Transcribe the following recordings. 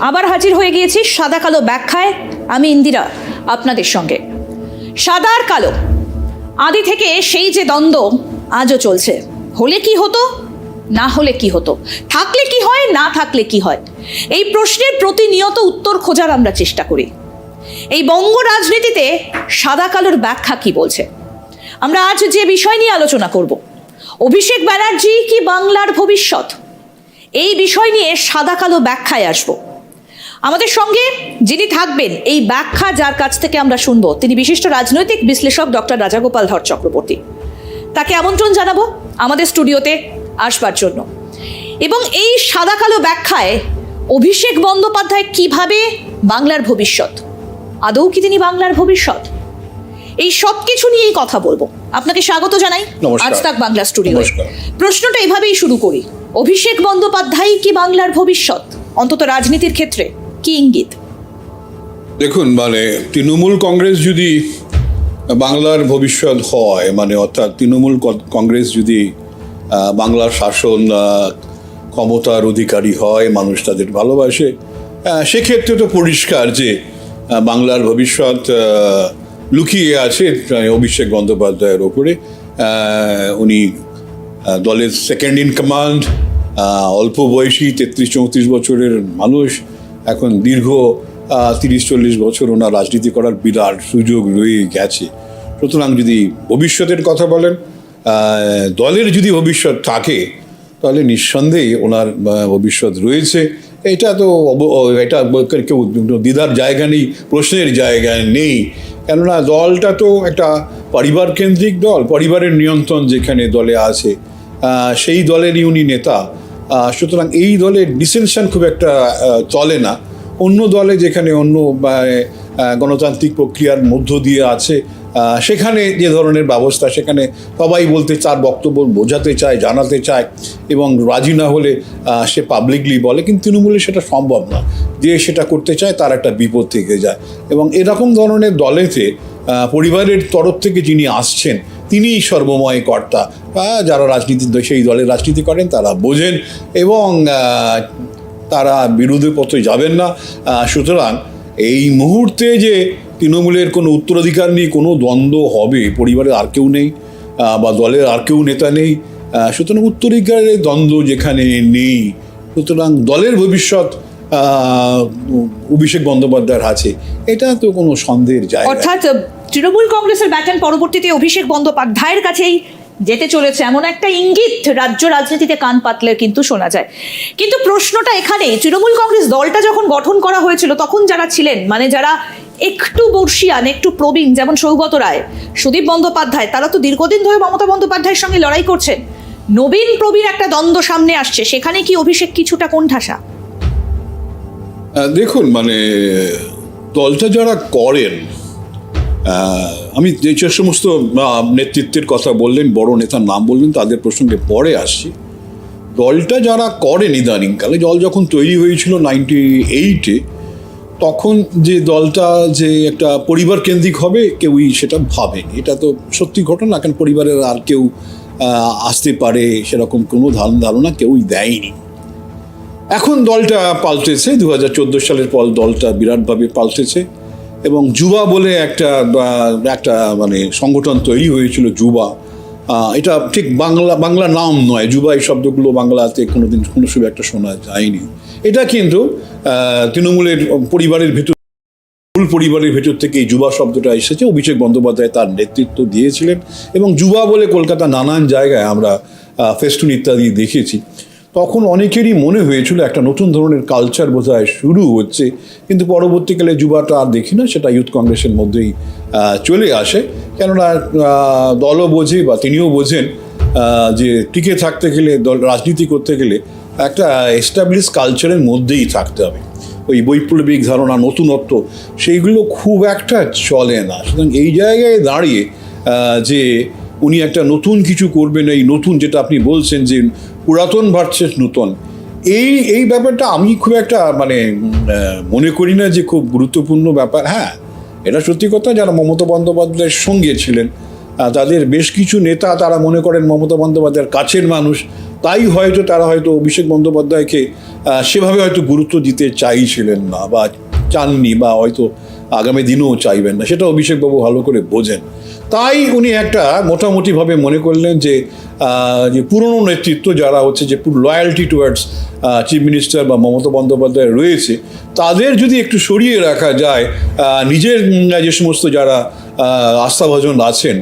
আবার হাজির হয়ে গিয়েছি সাদা কালো ব্যাখ্যায়। আমি ইন্দিরা, আপনাদের সঙ্গে। সাদা আর কালো, আদি থেকে সেই যে দ্বন্দ্ব আজও চলছে। হলে কি হতো? না হলে কি হতো? থাকলে কি হয়? না থাকলে কি হয়? এই প্রশ্নের প্রতিনিয়ত উত্তর খোঁজার আমরা চেষ্টা করি। এই বঙ্গ রাজনীতিতে সাদা কালোর ব্যাখ্যা কি বলছে? আমরা আজ যে বিষয় নিয়ে আলোচনা করব, অভিষেক ব্যানার্জি কি বাংলার ভবিষ্যৎ? এই বিষয় নিয়ে সাদা কালো ব্যাখ্যায় আসব। আমাদের সঙ্গে যিনি থাকবেন এই ব্যাখ্যা যার কাছ থেকে আমরা শুনব, তিনি বিশিষ্ট রাজনৈতিক বিশ্লেষক ডক্টর রাজাগোপাল ধর চক্রবর্তী। তাকে আমন্ত্রণ জানাব আমাদের স্টুডিওতে আসবার জন্য। এবং এই সাদা কালো ব্যাখ্যায় অভিষেক বন্দ্যোপাধ্যায় কীভাবে বাংলার ভবিষ্যৎ? আদৌ কি তিনি বাংলার ভবিষ্যৎ? এই সব কিছু নিয়েই কথা বলব। আপনাকে স্বাগত জানাই। আজ তাক বাংলা স্টুডিও প্রশ্নটা এভাবেই শুরু করি। অভিষেক বন্দ্যোপাধ্যায় কি বাংলার ভবিষ্যৎ? অন্তত রাজনীতির ক্ষেত্রে কি ইঙ্গিত? দেখুন মানে তৃণমূল কংগ্রেস যদি বাংলার ভবিষ্যৎ হয় মানে অর্থাৎ তৃণমূল কংগ্রেস যদি বাংলার শাসন ক্ষমতার অধিকারী হয় মানুষ তাদের ভালোবাসে সেক্ষেত্রে তো পরিষ্কার যে বাংলার ভবিষ্যৎ লুকিয়ে আছে অভিষেক বন্দ্যোপাধ্যায়ের ওপরে। উনি দলের সেকেন্ড ইন কমান্ড অল্প বয়সী, তেত্রিশ, চৌত্রিশ বছরের মানুষ, এখন দীর্ঘ তিরিশ, চল্লিশ বছর ওনার রাজনীতি করার বিরাট সুযোগ রয়ে গেছে। সুতরাং যদি ভবিষ্যতের কথা বলেন দলের যদি ভবিষ্যৎ থাকে, তাহলে নিঃসন্দেহে ওনার ভবিষ্যৎ রয়েছে। এটা তো এটা কেউ দ্বিধার জায়গা নেই, প্রশ্নের জায়গা নেই। কেননা দলটা তো একটা পরিবার কেন্দ্রিক দল পরিবারের নিয়ন্ত্রণ যেখানে দলে আছে সেই দলেরই উনি নেতা। সুতরাং এই দলের ডিসেনশন খুব একটা চলে না। অন্য দলে যেখানে অন্য বা, গণতান্ত্রিক প্রক্রিয়ার মধ্য দিয়ে আছে সেখানে যে ধরনের ব্যবস্থা, সেখানে সবাই বলতে চার বক্তব্য বোঝাতে চায়, জানাতে চায় এবং রাজি না হলে সে পাবলিকলি বলে, কিন্তু তৃণমূলে সেটা সম্ভব না। যে সেটা করতে চায়, তার একটা বিপদ থেকে যায়। এবং এরকম ধরনের দলেতে পরিবারের তরফ থেকে যিনি আসছেন, তিনিই সর্বময় কর্তা। যারা রাজনীতি, সেই দলের রাজনীতি করেন, তারা বোঝেন এবং তারা বিরোধী পথে যাবেন না। সুতরাং এই মুহূর্তে যে তৃণমূলের কোনো উত্তরাধিকার নেই কোনো দ্বন্দ্ব হবে পরিবারের আর কেউ নেই বা দলের আর কেউ নেতা নেই সুতরাং উত্তরাধিকারের দ্বন্দ্ব যেখানে নেই সুতরাং দলের ভবিষ্যৎ অভিষেক বন্দ্যোপাধ্যায়ের আছে এটা তো কোনো সন্দেহের নেই। অর্থাৎ তৃণমূল কংগ্রেসের ব্যাটন পরবর্তীতে অভিষেক বন্দ্যোপাধ্যায়ের কাছেই যেতে চলেছে এমন একটা ইঙ্গিত রাজ্য রাজনীতিতে কান পাতলে কিন্তু শোনা যায়। কিন্তু প্রশ্নটা এখানেই তৃণমূল কংগ্রেস দলটা যখন গঠন করা হয়েছিল তখন যারা ছিলেন মানে যারা একটু বর্ষিয়ান একটু প্রবীণ যেমন সৌগত রায় সুদীপ বন্দ্যোপাধ্যায় তারা তো দীর্ঘদিন ধরে মমতা বন্দ্যোপাধ্যায়ের সঙ্গে লড়াই করছেন। নবীন প্রবীণ একটা দ্বন্দ্ব সামনে আসছে সেখানে কি অভিষেক কিছুটা কোণঠাসা? আহ, দেখুন মানে দলটা যারা করেন আমি যে সমস্ত নেতৃত্বের কথা বললেন, বড় নেতার নাম বললেন, তাদের প্রসঙ্গে পরে আসছি। দলটা যারা করেন ইদানিংকালে, দল যখন তৈরি হয়েছিল নাইনটি এইটে, তখন যে দলটা যে একটা পরিবার কেন্দ্রিক হবে, কেউই সেটা ভাবেনি। এটা তো সত্যি ঘটনা, কারণ পরিবারের আর কেউ আসতে পারে সেরকম কোনো ধারণ ধারণা কেউই দেয়নি। এখন দলটা পাল্টেছে দু হাজার চোদ্দ সালের পর দলটা বিরাটভাবে পাল্টেছে। এবং যুবা বলে একটা একটা মানে সংগঠন তৈরি হয়েছিল যুবা। এটা ঠিক বাংলা বাংলা নাম নয়। যুবা এই শব্দগুলো বাংলাতে কোনোদিন, কোনো সময় একটা শোনা যায়নি। এটা কিন্তু তৃণমূলের পরিবারের ভেতর, মূল পরিবারের ভেতর থেকে এই যুবা শব্দটা এসেছে। অভিষেক বন্দ্যোপাধ্যায় তার নেতৃত্ব দিয়েছিলেন এবং যুবা বলে কলকাতা নানান জায়গায় আমরা ফেস্টুন ইত্যাদি দেখেছি। তখন অনেকেরই মনে হয়েছিল একটা নতুন ধরনের কালচার বোধহয় শুরু হচ্ছে, কিন্তু পরবর্তীকালে যুবাটা আর দেখি না, সেটা ইউথ কংগ্রেসের মধ্যেই চলে আসে। কেননা দলও বোঝে বা তিনিও বোঝেন যে টিকে থাকতে গেলে, দল, রাজনীতি করতে গেলে একটা এস্টাবলিশ কালচারের মধ্যেই থাকতে হবে। ওই বৈপ্লবিক ধারণা, নতুনত্ব, সেইগুলো খুব একটা চলে না। সুতরাং এই জায়গায় দাঁড়িয়ে যে উনি একটা নতুন কিছু করবেন, এই নতুন যেটা আপনি বলছেন যে পুরাতন ভার্সেস নূতন। এই এই ব্যাপারটা আমি খুব একটা মানে মনে করি না যে খুব গুরুত্বপূর্ণ ব্যাপার। হ্যাঁ এটা সত্যি কথা, যারা মমতা বন্দ্যোপাধ্যায়ের সঙ্গে ছিলেন তাদের বেশ কিছু নেতা তারা মনে করেন মমতা বন্দ্যোপাধ্যায়ের কাছের মানুষ। তাই হয়তো তারা হয়তো অভিষেক বন্দ্যোপাধ্যায়কে সেভাবে হয়তো গুরুত্ব দিতে চাইছিলেন না বা চাননি বা হয়তো আগামী দিনেও চাইবেন না। সেটা অভিষেকবাবু ভালো করে বোঝেন। তাই উনি একটা মোটামুটিভাবে মনে করলেন যে যে পুরনো নেতৃত্ব যারা হচ্ছে যে লয়্যালটি টুয়ার্ডস চিফ মিনিস্টার বা মমতা বন্দ্যোপাধ্যায় রয়েছে, তাদের যদি একটু সরিয়ে রাখা যায় নিজের যে সমস্ত যারা আস্থাভাজন আছেন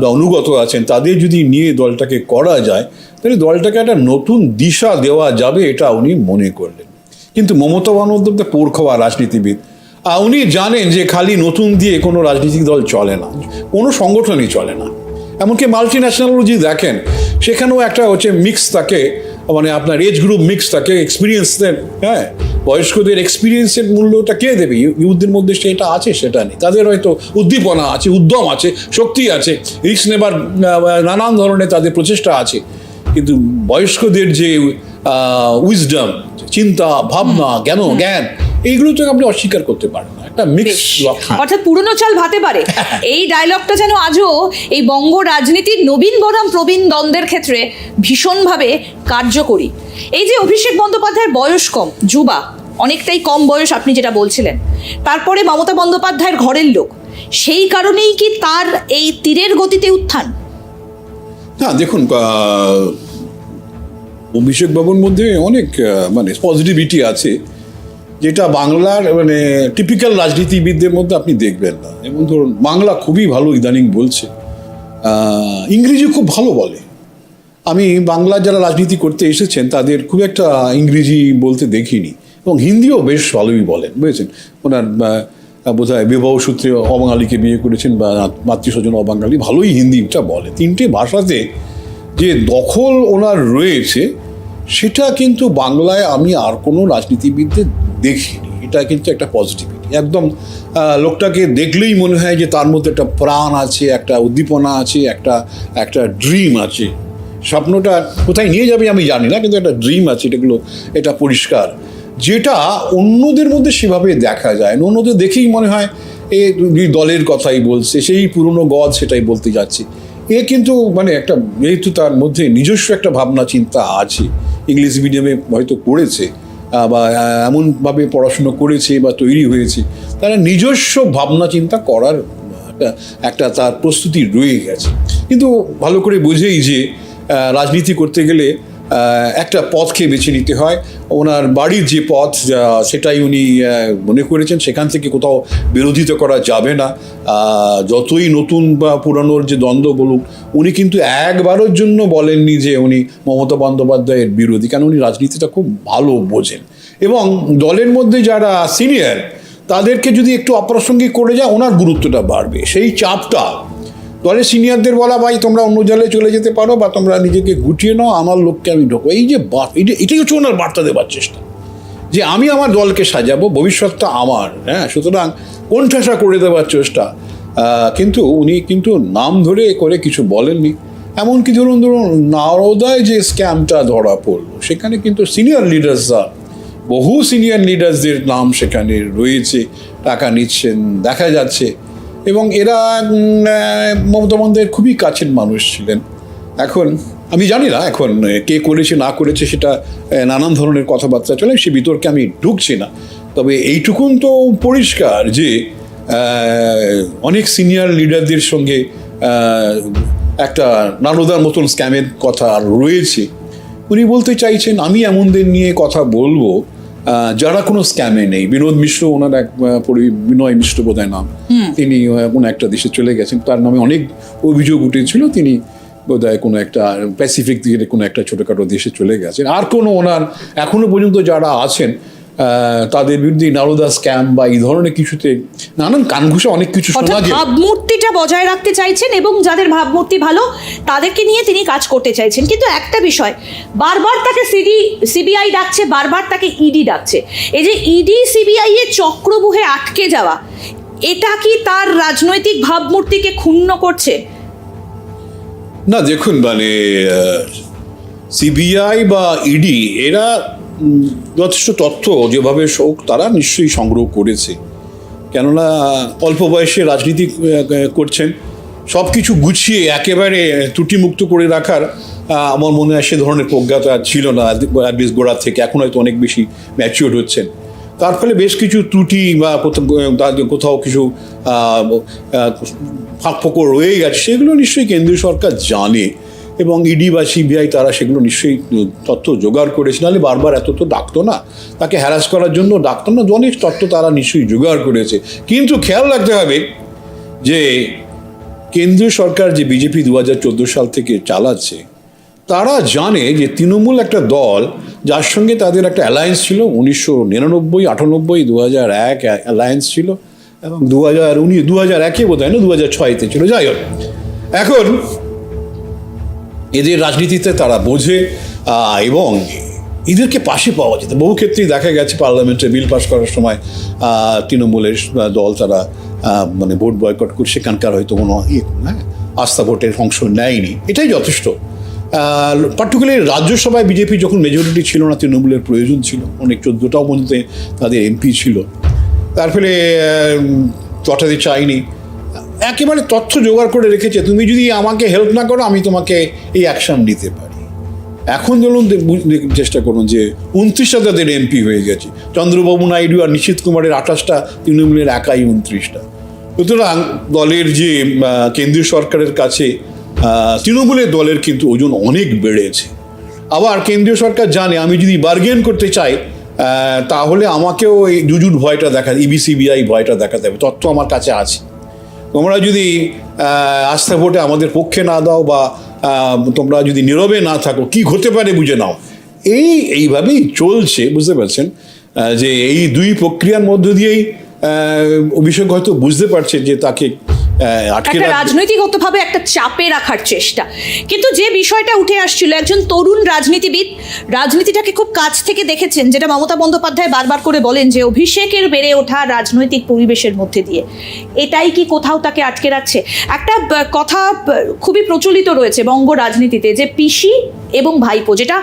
বা অনুগত আছেন, তাদের যদি নিয়ে দলটাকে করা যায়, তাহলে দলটাকে একটা নতুন দিশা দেওয়া যাবে এটা উনি মনে করলেন। কিন্তু মমতা বন্দ্যোপাধ্যায় পোর খাওয়া রাজনীতিবিদ। উনি জানেন যে খালি নতুন দিয়ে কোনো রাজনৈতিক দল চলে না কোনো সংগঠনই চলে না। এমনকি মাল্টি ন্যাশনালও যদি দেখেন সেখানেও একটা হচ্ছে মিক্স থাকে মানে আপনার এজ গ্রুপ মিক্স থাকে এক্সপিরিয়েন্সদের হ্যাঁ? বয়স্কদের এক্সপিরিয়েন্সের মূল্যটা কে দেবে? ইউ- ইউথদের মধ্যে সেটা আছে সেটা নেই। তাদের হয়তো উদ্দীপনা আছে উদ্যম আছে শক্তি আছে রিস্ক নেবার নানান ধরনের তাদের প্রচেষ্টা আছে। কিন্তু বয়স্কদের যে উইজডম চিন্তা ভাবনা জ্ঞান জ্ঞান এইগুলো তো আপনি অস্বীকার করতে পারেন না। একটা মিক্স অর্থাৎ পুরনো চাল ভাতে পারে। এই ডায়লগটা যেন আজও এই বঙ্গ রাজনীতির নবীন বনাম প্রবীণ দ্বন্দ্বের ক্ষেত্রে ভীষণভাবে কার্যকরী। এই যে অভিষেক বন্দ্যোপাধ্যায়ের বয়স কম যুবা অনেকটাই কম বয়স আপনি যেটা বলছিলেন। তারপরে মমতা বন্দ্যোপাধ্যায়ের ঘরের লোক। সেই কারণেই কি তার এই তীরের গতিতে উত্থান? না দেখুন অভিষেক বাবুর মধ্যে অনেক মানে পজিটিভিটি আছে। যেটা বাংলার মানে টিপিক্যাল রাজনীতিবিদদের মধ্যে আপনি দেখবেন না। এবং ধরুন, বাংলা খুবই ভালো ইদানিং বলছে। ইংরেজি খুব ভালো বলে। আমি বাংলার যারা রাজনীতি করতে এসেছেন, তাদের খুব একটা ইংরেজি বলতে দেখিনি। এবং হিন্দিও বেশ ভালোই বলেন, বুঝেছেন? ওনার বোধ হয় বিবাহ সূত্রে অবাঙালিকে বিয়ে করেছেন বা মাতৃস্বজন অবাঙালি, ভালোই হিন্দিটা বলে। তিনটে ভাষাতে যে দখল ওনার রয়েছে সেটা কিন্তু বাংলায় আমি আর কোনো রাজনীতিবিদদের দেখিনি। এটা কিন্তু একটা পজিটিভিটি একদম লোকটাকে দেখলেই মনে হয় যে তার মধ্যে একটা প্রাণ আছে, একটা উদ্দীপনা আছে, একটা একটা ড্রিম আছে। স্বপ্নটা কোথায় নিয়ে যাবে আমি জানি না, কিন্তু একটা ড্রিম আছে, এটাগুলো, এটা পরিষ্কার। যেটা অন্যদের মধ্যে সেভাবে দেখা যায় অন্যদের দেখেই মনে হয়, এ দলের কথাই বলছে, সেই পুরনো গদ সেটাই বলতে যাচ্ছে। এ কিন্তু মানে একটা যেহেতু তার মধ্যে নিজস্ব একটা ভাবনা, চিন্তা আছে। ইংলিশ মিডিয়ামে হয়তো পড়েছে বা এমনভাবে পড়াশুনো করেছে বা তৈরি হয়েছে, তারা নিজস্ব ভাবনা চিন্তা করার একটা একটা তার প্রস্তুতি রয়ে গেছে। কিন্তু ভালো করে বুঝেই যে রাজনীতি করতে গেলে একটা পথকে বেছে নিতে হয়। ওনার বাড়ির যে পথ সেটাই উনি মনে করেছেন, সেখান থেকে কোথাও বিরোধিতা করা যাবে না। যতই নতুন বা পুরানোর যে দ্বন্দ্ব বলুক, উনি কিন্তু একবারের জন্য বলেননি যে উনি মমতা বন্দ্যোপাধ্যায়ের বিরোধী কারণ উনি রাজনীতিটা খুব ভালো বোঝেন। এবং দলের মধ্যে যারা সিনিয়র, তাদেরকে যদি একটু অপ্রাসঙ্গিক করে যায়, ওনার গুরুত্বটা বাড়বে। সেই চাপটা দলের সিনিয়রদের বলা, ভাই, তোমরা অন্য দলে চলে যেতে পারো বা তোমরা নিজেকে গুটিয়ে নাও, আমার লোককে আমি ঢোকো এই যে এটাই হচ্ছে ওনার বার্তা দেওয়ার চেষ্টা। যে আমি আমার দলকে সাজাবো, ভবিষ্যৎটা আমার হ্যাঁ? সুতরাং কোণঠাসা করে দেওয়ার চেষ্টা। কিন্তু উনি কিন্তু নাম ধরে করে কিছু বলেননি। এমনকি ধরুন ধরুন, নারদায় যে স্ক্যামটা ধরা পড়ল, সেখানে কিন্তু সিনিয়র লিডার্সরা বহু সিনিয়র লিডার্সদের নাম সেখানে রয়েছে, টাকা নিচ্ছেন, দেখা যাচ্ছে। এবং এরা মমতা বন্দ্যোপাধ্যায়ের খুবই কাছের মানুষ ছিলেন। এখন, আমি জানি না এখন কে করেছে, না করেছে সেটা নানান ধরনের কথাবার্তা চলে, সে বিতর্কে আমি ঢুকছি না। তবে এইটুকুন তো পরিষ্কার যে অনেক সিনিয়র লিডারদের সঙ্গে একটা নারদার মতন স্ক্যামের কথা রয়েছে। উনি বলতে চাইছেন, আমি এমনদের নিয়ে কথা বলব যারা কোনো স্ক্যামে নেই বিনোদ মিশ্র ওনার এক বিনয় মিশ্র বোধহয় নাম। তিনি কোনো একটা দেশে চলে গেছেন। তার নামে অনেক অভিযোগ উঠেছিল তিনি বোধহয় কোনো একটা প্যাসিফিক দিকে কোনো একটা ছোটোখাটো দেশে চলে গেছেন। আর কোনো ওনার এখনও পর্যন্ত যারা আছেন তাদের বিরুদ্ধে নারদা স্ক্যাম বা এই ধরনের কিছুতে নানান কানঘুষা অনেক কিছু শোনা যায় ভাবমূর্তিটা বজায় রাখতে চাইছেন এবং যাদের ভাবমূর্তি ভালো তাদেরকে নিয়ে তিনি কাজ করতে চাইছেন। কিন্তু একটা বিষয় বারবার তাকে সিডি সিবিআই ডাকছে বারবার তাকে ইডি ডাকছে। এই যে ইডি সিবিআই এর চক্রবুহে আটকে যাওয়া এটা কি তার রাজনৈতিক ভাবমূর্তিকে ক্ষুণ্ণ করছে? না দেখুন মানে সিবিআই বা ইডি এরা যথেষ্ট তথ্য যেভাবে শোক তারা নিশ্চয়ই সংগ্রহ করেছে। কেননা অল্প বয়সে রাজনীতি করছেন। সব কিছু গুছিয়ে একেবারে ত্রুটিমুক্ত করে রাখার আমার মনে হয় সে ধরনের প্রজ্ঞাতা ছিল না অ্যাটলিস্ট গোড়ার থেকে। এখন হয়তো অনেক বেশি ম্যাচিওর হচ্ছেন। তার ফলে বেশ কিছু ত্রুটি বা কোথাও কোথাও কিছু ফাঁক ফোকর রয়ে গেছে, সেগুলো নিশ্চয়ই কেন্দ্রীয় সরকার জানে। এবং ইডি বা সিবিআই তারা সেগুলো নিশ্চয়ই তথ্য জোগাড় করেছে। নাহলে বারবার এত তো ডাকতো না। তাকে হ্যারাস করার জন্য ডাকতো না, অনেক তথ্য তারা নিশ্চয়ই জোগাড় করেছে। কিন্তু খেয়াল রাখতে হবে যে কেন্দ্রীয় সরকার যে বিজেপি দু হাজার চোদ্দ সাল থেকে চালাচ্ছে, তারা জানে যে তৃণমূল একটা দল, যার সঙ্গে তাদের একটা অ্যালায়েন্স ছিল, উনিশশো নিরানব্বই, আটানব্বই দু হাজার এক অ্যালায়েন্স ছিল এবং দু হাজার উনি দু হাজার একে বোধ হয় না দু হাজার ছয়তে ছিল। যাই হোক, এখন এদের রাজনীতিতে তারা বোঝে এবং এদেরকে পাশে পাওয়া যেত। বহু ক্ষেত্রেই দেখা গেছে পার্লামেন্টে বিল পাস করার সময় তৃণমূলের দল তারা মানে ভোট বয়কট করে সেখানকার হয়তো কোনো ইয়ে, হ্যাঁ, আস্থা ভোটের অংশ নেয়নি। এটাই যথেষ্ট। পার্টিকুলার রাজ্যসভায় বিজেপি যখন মেজরিটি ছিল না তৃণমূলের প্রয়োজন ছিল। অনেক চোদ্দোটাও মধ্যে তাদের এমপি ছিল। তার ফলে চটাতে চাইনি। একেবারে তথ্য জোগাড় করে রেখেছে, তুমি যদি আমাকে হেল্প না করো, আমি তোমাকে এই অ্যাকশন নিতে পারি। এখন ধরুন চেষ্টা করুন যে উনত্রিশটা তাদের এমপি হয়ে গেছে। চন্দ্রবাবু নাইডু আর নিশীত কুমারের আঠাশটা, তৃণমূলের একাই উনত্রিশটা। সুতরাং দলের যে কেন্দ্রীয় সরকারের কাছে তৃণমূলের দলের কিন্তু ওজন অনেক বেড়েছে। আবার কেন্দ্রীয় সরকার জানে, আমি যদি বার্গেন করতে চাই তাহলে আমাকেও এই জুজুর ভয়টা দেখা ইবিসিবিআই ভয়টা দেখাতে হবে, তথ্য আমার কাছে আছে। তোমরা যদি আস্থা ভোটে আমাদের পক্ষে না দাও বা তোমরা যদি নীরবে না থাকো, কি হতে পারে বুঝে নাও। এই, এইভাবেই চলছে, বুঝতে পারছেন? যে এই দুই প্রক্রিয়ার মধ্য দিয়েই অভিষেক হয়তো বুঝতে পারছে যে তাকে আটকে একটা রাজনৈতিকগতভাবে একটা চাপে রাখার চেষ্টা। কিন্তু যে বিষয়টা উঠে আসছিল একজন তরুণ রাজনীতিবিদ রাজনীতিটাকে খুব কাছ থেকে দেখেছেন যেটা মমতা বন্দ্যোপাধ্যায় বারবার করে বলেন যে অভিষেকের বেড়ে ওঠা রাজনৈতিক পরিবেশের মধ্যে দিয়ে। এটাই কি কোথাও তাকে আটকে রাখছে? একটা কথা খুবই প্রচলিত রয়েছে বঙ্গ রাজনীতিতে যে পিসি এবং ভাইপো যেটা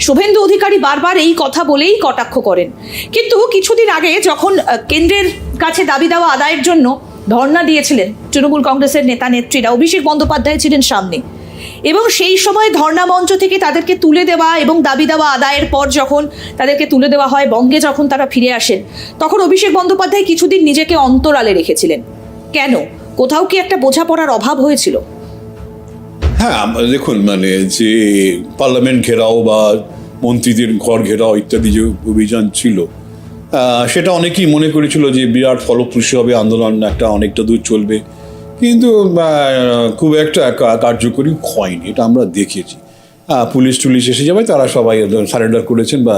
শুভেন্দু অধিকারী বারবার এই কথা বলেই কটাক্ষ করেন। কিন্তু কিছুদিন আগে যখন কেন্দ্রের কাছে দাবি দেওয়া আদায়ের জন্য ধর্ণা দিয়েছিলেন তৃণমূল কংগ্রেসের নেতা নেত্রীরা। অভিষেক বন্দ্যোপাধ্যায় ছিলেন সামনে। এবং সেই সময় ধর্ণা মঞ্চ থেকে তাদেরকে তুলে দেওয়া এবং দাবি দেওয়া আদায়ের পর যখন তাদেরকে তুলে দেওয়া হয় বঙ্গে যখন তারা ফিরে আসেন, তখন অভিষেক বন্দ্যোপাধ্যায় কিছুদিন নিজেকে অন্তরালে রেখেছিলেন। কেন? কোথাও কি একটা বোঝাপড়ার অভাব হয়েছিল? হ্যাঁ দেখুন মানে যে পার্লামেন্ট ঘেরাও বা মন্ত্রীদের ঘর ঘেরাও ইত্যাদি যে অভিযান ছিল সেটা অনেকেই মনে করেছিল যে বিরাট ফলপ্রসূ হবে, আন্দোলন একটা অনেকটা দূর চলবে। কিন্তু খুব একটা কার্যকরী হয়নি, এটা আমরা দেখেছি। পুলিশ টুলিশ এসে যাবে, তারা সবাই সারেন্ডার করেছেন বা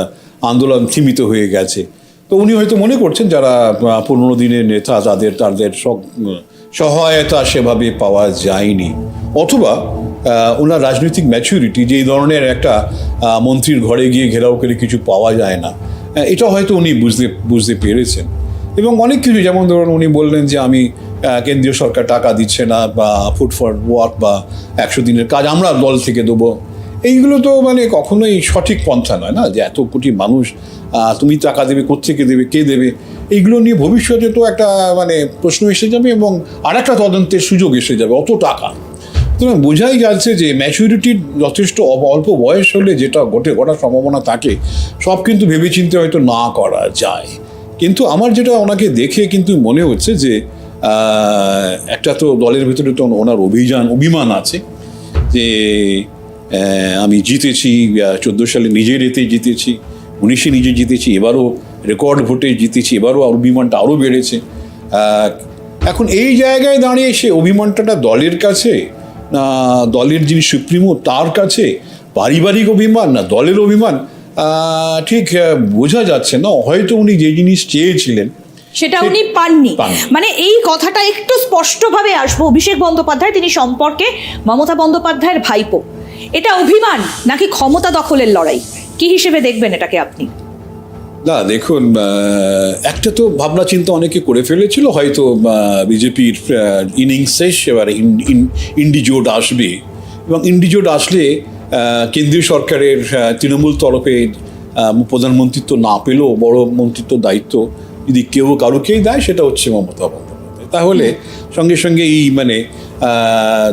আন্দোলন সীমিত হয়ে গেছে। তো উনি হয়তো মনে করছেন যারা পনেরো দিনের নেতা, তাদের তাদের সহায়তা সেভাবে পাওয়া যায়নি। অথবা ওনার রাজনৈতিক ম্যাচুরিটি যে ধরনের একটা মন্ত্রীর ঘরে গিয়ে ঘেরাও করে কিছু পাওয়া যায় না। এটা হয়তো উনি বুঝতে বুঝতে পেরেছেন। এবং অনেক কিছু, যেমন ধরুন উনি বললেন যে আমি কেন্দ্রীয় সরকার টাকা দিচ্ছে না বা ফুড ফর ওয়ার্ক বা একশো দিনের কাজ আমরা দল থেকে দেবো। এইগুলো তো মানে কখনোই সঠিক পন্থা নয় না, যে এত কোটি মানুষ তুমি টাকা দেবে কোথেকে দেবে, কে দেবে? এইগুলো নিয়ে ভবিষ্যতে তো একটা মানে প্রশ্ন এসে যাবে এবং আর একটা তদন্তের সুযোগ এসে যাবে, অত টাকা। সুতরাং বোঝাই যাচ্ছে যে ম্যাচুরিটির যথেষ্ট অল্প বয়স হলে যেটা ঘটে, ঘটার সম্ভাবনা থাকে, সব কিন্তু ভেবেচিন্তে হয়তো না করা যায়। কিন্তু আমার যেটা ওনাকে দেখে কিন্তু মনে হচ্ছে যে একটা তো দলের ভিতরে তো ওনার অভিযান, অভিমান আছে যে আমি জিতেছি চোদ্দ সালে নিজের এতে জিতেছি, উনিশে নিজে জিতেছি, এবারও রেকর্ড ভোটে জিতেছি, এবারও অভিমানটা আরও বেড়েছে। এখন এই জায়গায় দাঁড়িয়ে সে অভিমানটা দলের কাছে দলের যিনি সুপ্রিমো তার কাছে পারিবারিক অভিমান না দলের অভিমান ঠিক বোঝা যাচ্ছে না। হয়তো উনি যে জিনিস চেয়েছিলেন সেটা উনি পাননি। মানে এই কথাটা একটু স্পষ্টভাবে আসব। অভিষেক বন্দ্যোপাধ্যায় তিনি সম্পর্কে মমতা বন্দ্যোপাধ্যায়ের ভাইপো। এটা অভিমান নাকি ক্ষমতা দখলের লড়াই? কি হিসেবে দেখবেন এটাকে আপনি? না, দেখুন একটা তো ভাবনা চিন্তা অনেকে করে ফেলেছিল, হয়তো বিজেপির ইনিংস শেষ, এবারে ইন- ইন- ইন্ডিজোট আসবে। এবং ইন্ডিজোট আসলে কেন্দ্রীয় সরকারের তৃণমূল তরফে প্রধানমন্ত্রিত্ব না পেলেও বড় মন্ত্রিত্ব দায়িত্ব যদি কেউ কারোকেই দেয়, সেটা হচ্ছে মমতা বন্দ্যোপাধ্যায়। তাহলে, সঙ্গে সঙ্গে এই মানে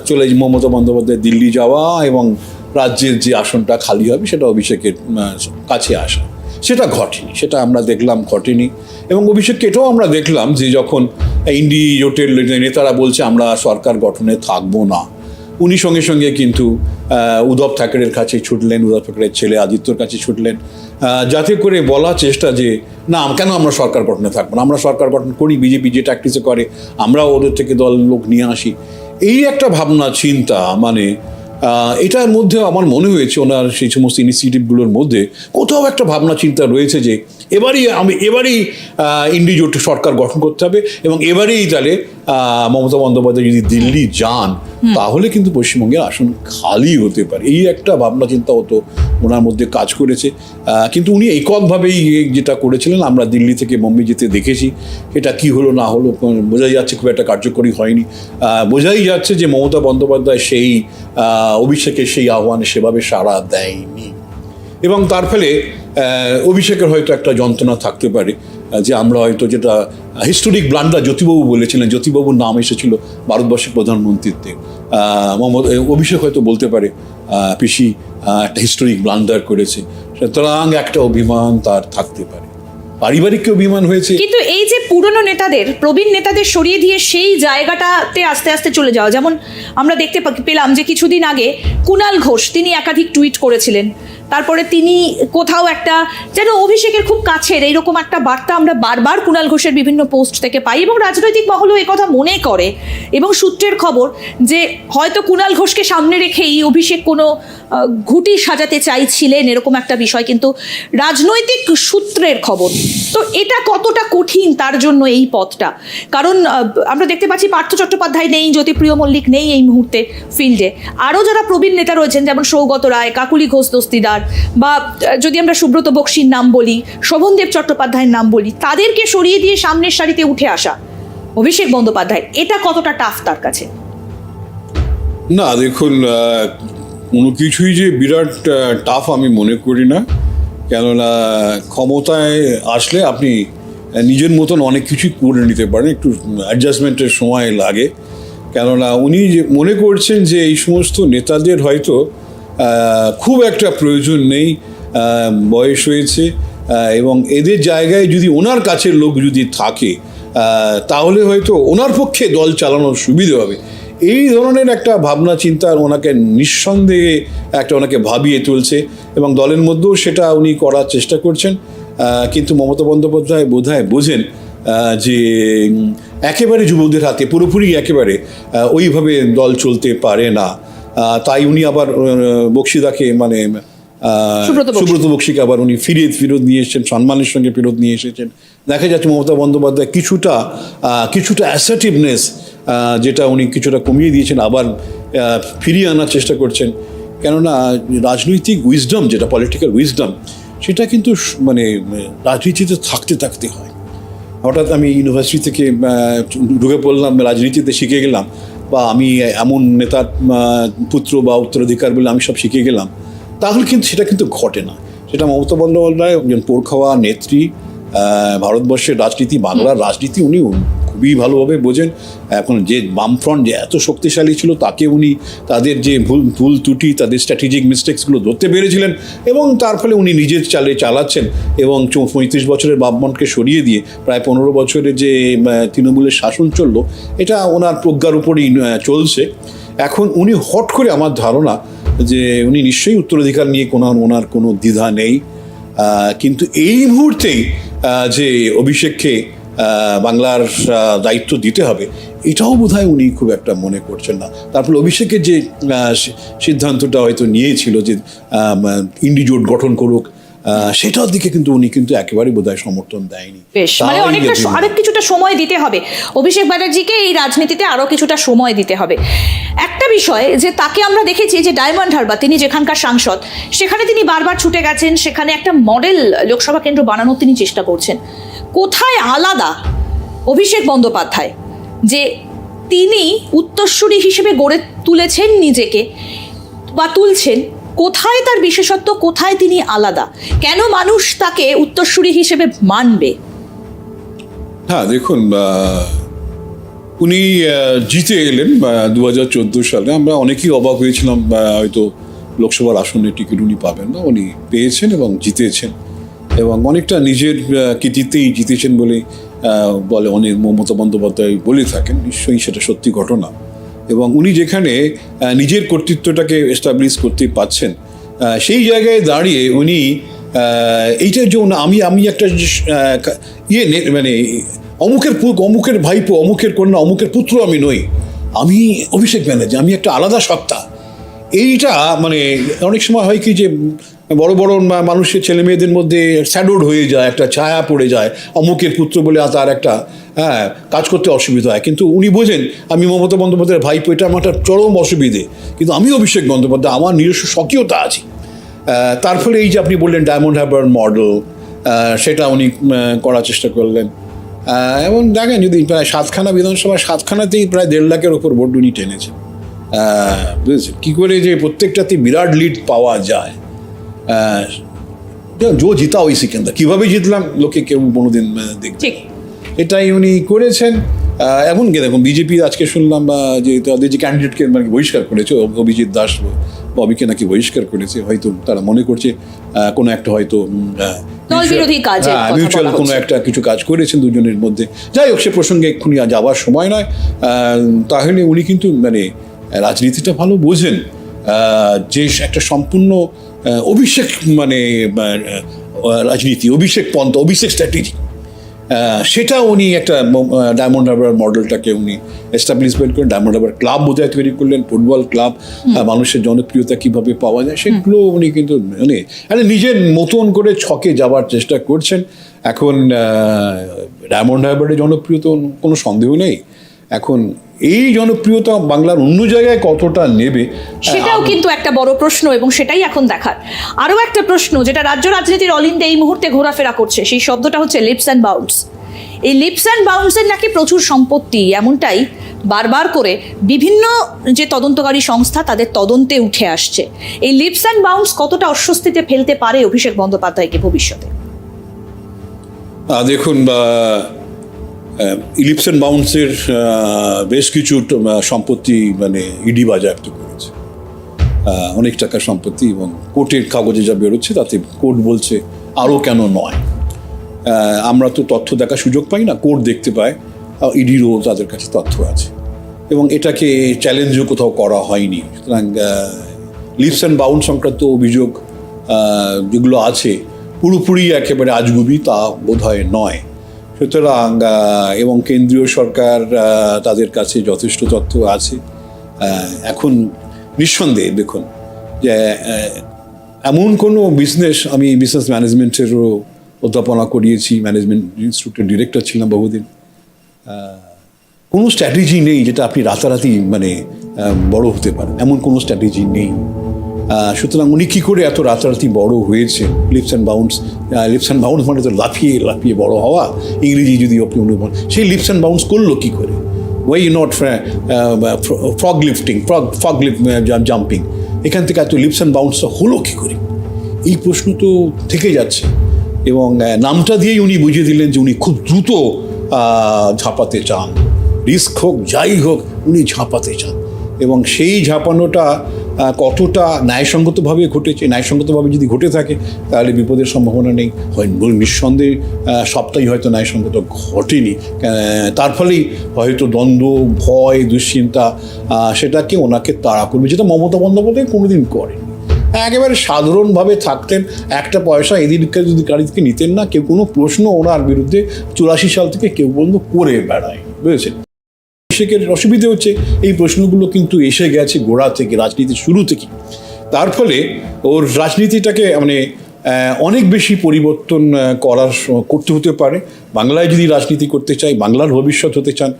চলে মমতা বন্দ্যোপাধ্যায় দিল্লি যাওয়া এবং রাজ্যের যে আসনটা খালি হবে, সেটা অভিষেকের কাছে আসা। সেটা ঘটেনি, সেটা আমরা দেখলাম ঘটেনি। এবং অভিষেককে এটাও আমরা দেখলাম যে যখন ইন্ডি জোটের নেতারা বলছে, আমরা সরকার গঠনে থাকব না। উনি সঙ্গে সঙ্গে কিন্তু উদ্ধব ঠাকরের কাছে ছুটলেন, উদ্ধব ঠাকরের ছেলে আদিত্যর কাছে ছুটলেন যাতে করে বলা চেষ্টা যে, না কেন আমরা সরকার গঠনে থাকব না? আমরা সরকার গঠন করি, বিজেপি যে ট্যাকটিসে করে, আমরাও ওদের থেকে দল লোক নিয়ে আসি। এই একটা ভাবনা, চিন্তা মানে এটার মধ্যে আমার মনে হয়েছে ওনার সেই সমস্ত ইনিশিয়েটিভগুলোর মধ্যে কোথাও একটা ভাবনা চিন্তা রয়েছে যে এবারই আমি এবারই ইন্ডিজোট সরকার গঠন করতে হবে এবং এবারেই তাহলে মমতা বন্দ্যোপাধ্যায় যদি দিল্লি যান তাহলে কিন্তু পশ্চিমবঙ্গের আসন খালি হতে পারে। এই একটা ভাবনা চিন্তা হতো ওনার মধ্যে কাজ করেছে। কিন্তু উনি এককভাবেই যেটা করেছিলেন আমরা দিল্লি থেকে বোম্বে যেতে দেখেছি। এটা কি হলো না হলো বোঝাই যাচ্ছে খুব একটা কার্যকরী হয়নি। আহ, বোঝাই যাচ্ছে যে মমতা বন্দ্যোপাধ্যায় সেই আহ, অভিষেকের সেই আহ্বানে সেভাবে সাড়া দেয়নি। এবং তার ফলে অভিষেকের হয়তো একটা যন্ত্রণা থাকতে পারে যে আমরা হয়তো যেটা হিস্টোরিক ব্লান্ডার জ্যোতিবাবু বলেছিলেন জ্যোতিবাবুর নাম এসেছিল ভারতবর্ষের প্রধানমন্ত্রীত্বে। আহ, মোহাম্মদ অভিষেক হয়তো বলতে পারে পিসি একটা হিস্টোরিক ব্লান্ডার করেছে সুতরাং একটা অভিমান তার থাকতে পারে। পারিবারিক অভিমান হয়েছে? কিন্তু এই যে পুরনো নেতাদের প্রবীণ নেতাদের সরিয়ে দিয়ে সেই জায়গাটাতে আস্তে আস্তে চলে যাওয়া যেমন আমরা দেখতে পেলাম যে কিছুদিন আগে কুনাল ঘোষ তিনি একাধিক টুইট করেছিলেন তারপরে তিনি কোথাও একটা যেন অভিষেকের খুব কাছের, এইরকম একটা বার্তা আমরা বারবার কুণাল ঘোষের বিভিন্ন পোস্ট থেকে পাই এবং রাজনৈতিক মহলও কথা মনে করে এবং সূত্রের খবর যে হয়তো কুণাল ঘোষকে সামনে রেখেই অভিষেক কোনো ঘুটি সাজাতে চাইছিলেন এরকম একটা বিষয়, কিন্তু রাজনৈতিক সূত্রের খবর তো এটা কতটা কঠিন তার জন্য এই পথটা? কারণ আমরা দেখতে পাচ্ছি পার্থ চট্টোপাধ্যায় নেই, জ্যোতিপ্রিয় মল্লিক নেই এই মুহূর্তে ফিল্ডে আরও যারা প্রবীণ নেতা রয়েছেন, যেমন সৌগত রায়, কাকুলি ঘোষ দস্তিদার, বা যদি আমরা সুব্রত বক্সির নাম বলি, শোভনদেব চট্টোপাধ্যায়ের নাম বলি, তাদেরকে সরিয়ে দিয়ে সামনের সারিতে উঠে আসা অভিষেক বন্দ্যোপাধ্যায়, এটা কতটা টাফ তার কাছে? না, দেখুন কোনো কিছুই যে বিরাট টাফ আমি মনে করি না। কেননা ক্ষমতায় আসলে আপনি নিজের মতন অনেক কিছুই করে নিতে পারেন, একটু অ্যাডজাস্টমেন্টের সময় লাগে। কেননা উনি যে মনে করছেন যে এই সমস্ত নেতাদের হয়তো খুব একটা প্রয়োজন নেই বয়স হয়েছে এবং এদের জায়গায় যদি ওনার কাছের লোক যদি থাকে তাহলে হয়তো ওনার পক্ষে দল চালানোর সুবিধে হবে। এই ধরনের একটা ভাবনা চিন্তা ওনাকে নিঃসন্দেহে একটা ওনাকে ভাবিয়ে তুলছে এবং দলের মধ্যেও সেটা উনি করার চেষ্টা করছেন। কিন্তু মমতা বন্দ্যোপাধ্যায় বোধহয় বোঝেন যে একেবারে যুবকদের হাতে পুরোপুরি একেবারে ওইভাবে দল চলতে পারে না। তাই উনি আবার বক্সিদাকে মানে সুব্রত বক্সিকে আবার উনি ফিরে ফেরত নিয়ে এসেছেন সম্মানের সঙ্গে ফেরত নিয়ে এসেছেন। দেখা যাচ্ছে মমতা বন্দ্যোপাধ্যায় কিছুটা কিছুটা অ্যাসার্টিভনেস যেটা উনি কিছুটা কমিয়ে দিয়েছেন, আবার ফিরিয়ে আনার চেষ্টা করছেন। কেননা, রাজনৈতিক উইজডম যেটা পলিটিক্যাল উইজডম সেটা কিন্তু মানে রাজনীতিতে থাকতে থাকতে হয়। হঠাৎ আমি ইউনিভার্সিটি থেকে ঢুকে পড়লাম, রাজনীতিতে শিখে গেলাম, বা আমি এমন নেতার পুত্র বা উত্তরাধিকার বলে আমি সব শিখে গেলাম, তাহলে কিন্তু সেটা কিন্তু ঘটে না। সেটা মমতা বন্দ্যোপাধ্যায়, একজন পোরখাওয়া নেত্রী ভারতবর্ষের রাজনীতি, বাংলার রাজনীতি, উনি খুবই ভালোভাবে বোঝেন। এখন যে বামফ্রন্ট যে এত শক্তিশালী ছিল, তাকে উনি তাদের যে ভুল ভুল ত্রুটি, তাদের স্ট্র্যাটেজিক মিস্টেক্সগুলো ধরতে পেরেছিলেন এবং তার ফলে উনি নিজের চালে চালাচ্ছেন এবং পঁয়ত্রিশ বছরের বামমনকে সরিয়ে দিয়ে প্রায় পনেরো বছরের যে তৃণমূলের শাসন চলল, এটা ওনার প্রজ্ঞার উপরেই চলছে। এখন উনি হট করে আমার ধারণা যে উনি নিশ্চয়ই উত্তরাধিকার নিয়ে কোনো, ওনার কোনো দ্বিধা নেই। কিন্তু এই মুহূর্তেই যে অভিষেককে বাংলার দায়িত্ব দিতে হবে। এটাও বোধহয় উনি খুব একটা মনে করছেন না। তারপর অভিষেকের যে সিদ্ধান্তটা হয়তো নিয়েছিল যে ইন্ডিজোট গঠন করুক সেটার দিকে কিন্তু উনি কিন্তু একেবারে বোধহয় সমর্থন দেয়নি। বেশ মানে অনেকটা আরেক কিছুটা সময় দিতে হবে। অভিষেক ব্যানার্জিকে এই রাজনীতিতে আরও কিছুটা সময় দিতে হবে। একটা বিষয় যে তাকে আমরা দেখেছি যে ডায়মন্ড হারবার তিনি যেখানকার সাংসদ সেখানে তিনি বারবার ছুটে গেছেন সেখানে একটা মডেল লোকসভা কেন্দ্র বানানোর তিনি চেষ্টা করছেন। কোথায় আলাদা? অভিষেক বন্দ্যোপাধ্যায়, যে তিনি উত্তরসূরি হিসেবে গড়ে তুলেছেন নিজেকে বা তুলছেন, কোথায় তার বিশেষত্ব, কোথায় তিনি আলাদা? কেন মানুষ তাকে উত্তরসূরি হিসেবে মানবে? হ্যাঁ দেখুন উনি জিতে এলেন দু হাজার চোদ্দ সালে। আমরা অনেকেই অবাক হয়েছিলাম হয়তো লোকসভার আসনে টিকিট উনি পাবেন না। উনি পেয়েছেন এবং জিতেছেন। এবং অনেকটা নিজের কৃতিত্বেই জিতেছেন বলে বলে অনেক মমতা বন্দ্যোপাধ্যায় বলে থাকেন। নিশ্চয়ই সেটা সত্যি ঘটনা। এবং উনি যেখানে নিজের কর্তৃত্বটাকে এস্টাবলিশ করতে পাচ্ছেন সেই জায়গায় দাঁড়িয়ে উনি আহ, এইটার জন্য আমি আমি একটা ইয়ে মানে অমুকের অমুকের ভাইপো অমুকের কন্যা অমুকের পুত্র আমি নই। আমি অভিষেক ব্যানার্জি আমি একটা আলাদা সত্তা। এইটা মানে অনেক সময় হয় কি যে বড় বড় মানুষের ছেলে মেয়েদের মধ্যে স্যাডোড হয়ে যায়, একটা ছায়া পড়ে যায়, অমুকের পুত্র বলে তার একটা হ্যাঁ কাজ করতে অসুবিধা হয়। কিন্তু উনি বোঝেন, আমি মমতা বন্দ্যোপাধ্যায়ের ভাইপো, এটা আমার একটা চরম অসুবিধে। কিন্তু আমি অভিষেক বন্দ্যোপাধ্যায়, আমার নিজস্ব স্বকীয়তা আছে। তার ফলে এই যে আপনি বললেন ডায়মন্ড হারবার মডেল সেটা উনি করার চেষ্টা করলেন। এবং দেখেন যদি প্রায় সাতখানা বিধানসভা সাতখানাতেই প্রায় দেড় লাখের ওপর ভোট উনি টেনেছেন। বুঝেছেন? কী করে যে প্রত্যেকটাতে বিরাট লিড পাওয়া যায়। জো জিতা ওই সিকেন্দা কীভাবে জিতলাম লোকে কেউ কোনোদিন দেখবে এটাই উনি করেছেন। আহ, এমনকি দেখুন বিজেপি আজকে শুনলাম যে তাদের যে ক্যান্ডিডেটকে মানে বহিষ্কার করেছে অভিজিৎ দাস ববিকে নাকি বহিষ্কার করেছে হয়তো তারা মনে করছে কোনো একটা হয়তো কাজের হ্যাঁ, মিউচুয়াল কোনো একটা কিছু কাজ করেছেন দুজনের মধ্যে। যাই হোক সে প্রসঙ্গে এক্ষুনি আর যাওয়ার সময় নয়। আহ, তাহলে উনি কিন্তু মানে রাজনীতিটা ভালো বোঝেন। যে একটা সম্পূর্ণ অভিষেক মানে রাজনীতি অভিষেক পন্থ অভিষেক স্ট্র্যাটেজি সেটা উনি একটা ডায়মন্ড হারবার মডেলটাকে উনি এস্টাবলিশমেন্ট করেন ডায়মন্ড হারবার ক্লাব বোধহয় তৈরি করলেন ফুটবল ক্লাব মানুষের জনপ্রিয়তা কীভাবে পাওয়া যায় সেগুলো উনি কিন্তু মানে মানে নিজের মতন করে ছকে যাবার চেষ্টা করছেন। এখন ডায়মন্ড হারবারের জনপ্রিয়তা কোনো সন্দেহ নেই। এখন এই জনপ্রিয়তা বাংলার অন্য জায়গায় কতটা নেবে সেটাও কিন্তু একটা বড় প্রশ্ন এবং সেটাই এখন দেখার। আরও একটা প্রশ্ন যেটা রাজ্য রাজনীতির অলিন্দে এই মুহূর্তে ঘোরাফেরা করছে সেই শব্দটা হচ্ছে লিপস অ্যান্ড বাউন্স এই লিপস অ্যান্ড বাউন্সের নাকি প্রচুর সম্পত্তি এমনটাই বারবার করে বিভিন্ন যে তদন্তকারী সংস্থা তাদের তদন্তে উঠে আসছে। এই লিপস অ্যান্ড বাউন্স কতটা অস্বস্তিতে ফেলতে পারে অভিষেক বন্দ্যোপাধ্যায়কে ভবিষ্যতে? দেখুন বা ইলিপস অ্যান্ড বাউন্সের বেশ কিছু সম্পত্তি মানে ইডি বাজেয়াপ্ত করেছে। আহ, অনেক টাকা সম্পত্তি এবং কোর্টের কাগজে যা বেরোচ্ছে তাতে কোর্ট বলছে আরও কেন নয়। আমরা তো তথ্য দেখার সুযোগ পাই না কোর্ট দেখতে পায় ইডিরও তাদের কাছে তথ্য আছে। এবং এটাকে চ্যালেঞ্জও কোথাও করা হয়নি। সুতরাং লিপস অ্যান্ড বাউন্ড সংক্রান্ত অভিযোগ যেগুলো আছে পুরোপুরি একেবারে আজগুবি তা বোধহয় নয়। সুতরাং এবং কেন্দ্রীয় সরকার তাদের কাছে যথেষ্ট তথ্য আছে। এখন নিঃসন্দেহে দেখুন যে এমন কোনো বিজনেস আমি বিজনেস ম্যানেজমেন্টেরও অধ্যাপনা করিয়েছি ম্যানেজমেন্ট ইনস্টিটিউটের ডিরেক্টর ছিলাম বহুদিন। কোনো স্ট্র্যাটেজি নেই যেটা আপনি রাতারাতি মানে বড় হতে পারেন। এমন কোনো স্ট্র্যাটেজি নেই। সুতরাং উনি কী করে এত রাতারাতি বড় হয়েছে? Leaps and bounce leaps and bounce মানে তো লাফিয়ে লাফিয়ে বড় হওয়া। ইংরেজি যদি আপনি অনুমান সেই লিপস অ্যান্ড বাউন্স করল কী করে? Why you not frog lifting frog fog jumping এখান থেকে এত লিপস অ্যান্ড বাউন্সটা হলো কী করে? এই প্রশ্ন তো থেকে যাচ্ছে। এবং নামটা দিয়েই উনি বুঝিয়ে দিলেন যে উনি খুব দ্রুত ঝাঁপাতে চান। রিস্ক হোক, যাই হোক, উনি ঝাঁপাতে চান। এবং সেই ঝাঁপানোটা কতটা ন্যায়সঙ্গতভাবে ঘটেছে, ন্যায়সঙ্গতভাবে যদি ঘটে থাকে, তাহলে বিপদের সম্ভাবনা নেই। নিঃসন্দেহে সপ্তাহে হয়তো ন্যায়সঙ্গত ঘটেনি। তার ফলেই হয়তো দ্বন্দ্ব, ভয়, দুশ্চিন্তা সেটাকে ওনাকে তাড়া করবে, যেটা মমতা বন্দ্যোপাধ্যায় কোনোদিন করেনি। একেবারে সাধারণভাবে থাকতেন, একটা পয়সা এদিকে যদি গাড়ি থেকে নিতেন না, কেউ কোনো প্রশ্ন ওনার বিরুদ্ধে চুরাশি সাল থেকে কেউ পর্যন্ত করে বেড়ায়, বুঝেছেন? অভিষেকের অসুবিধে হচ্ছে এই প্রশ্নগুলো কিন্তু এসে গেছে গোড়া থেকে রাজনীতির শুরু থেকে। তার ফলে ওর রাজনীতিটাকে মানে অনেক বেশি পরিবর্তন করার, করতে হতে পারে। বাংলায় যদি রাজনীতি করতে চাই, বাংলার ভবিষ্যৎ হতে চান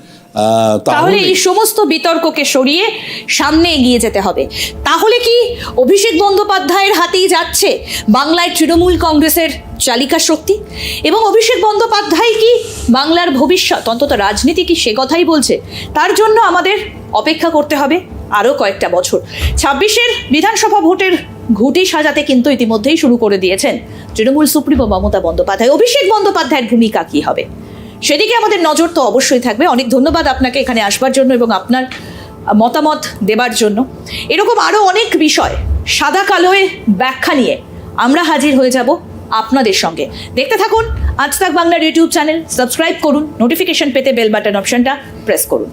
তাহলে এই সমস্ত বিতর্ককে সরিয়ে সামনে এগিয়ে যেতে হবে। তাহলে কি অভিষেক বন্দ্যোপাধ্যায়ের হাতেই যাচ্ছে বাংলায় তৃণমূল কংগ্রেসের চালিকা শক্তি? এবং অভিষেক বন্দ্যোপাধ্যায় কি বাংলার ভবিষ্যৎ, অন্তত রাজনীতি কি সে কথাই বলছে, তার জন্য আমাদের অপেক্ষা করতে হবে আরও কয়েকটা বছর। ছাব্বিশের বিধানসভা ভোটের ঘুটি সাজাতে কিন্তু ইতিমধ্যেই শুরু করে দিয়েছেন তৃণমূল সুপ্রিমো মমতা বন্দ্যোপাধ্যায়। অভিষেক বন্দ্যোপাধ্যায়ের ভূমিকা কি হবে? সেদিকে আমাদের নজর তো অবশ্যই থাকবে। অনেক ধন্যবাদ আপনাকে এখানে আসবার জন্য এবং আপনার মতামত দেবার জন্য। এরকম আরও অনেক বিষয় সাদা কালোয় ব্যাখ্যা নিয়ে আমরা হাজির হয়ে যাব আপনাদের সঙ্গে। দেখতে থাকুন, আজ তাক বাংলার ইউটিউব চ্যানেল। সাবস্ক্রাইব করুন, নোটিফিকেশন পেতে বেল বাটন, অপশনটা প্রেস করুন।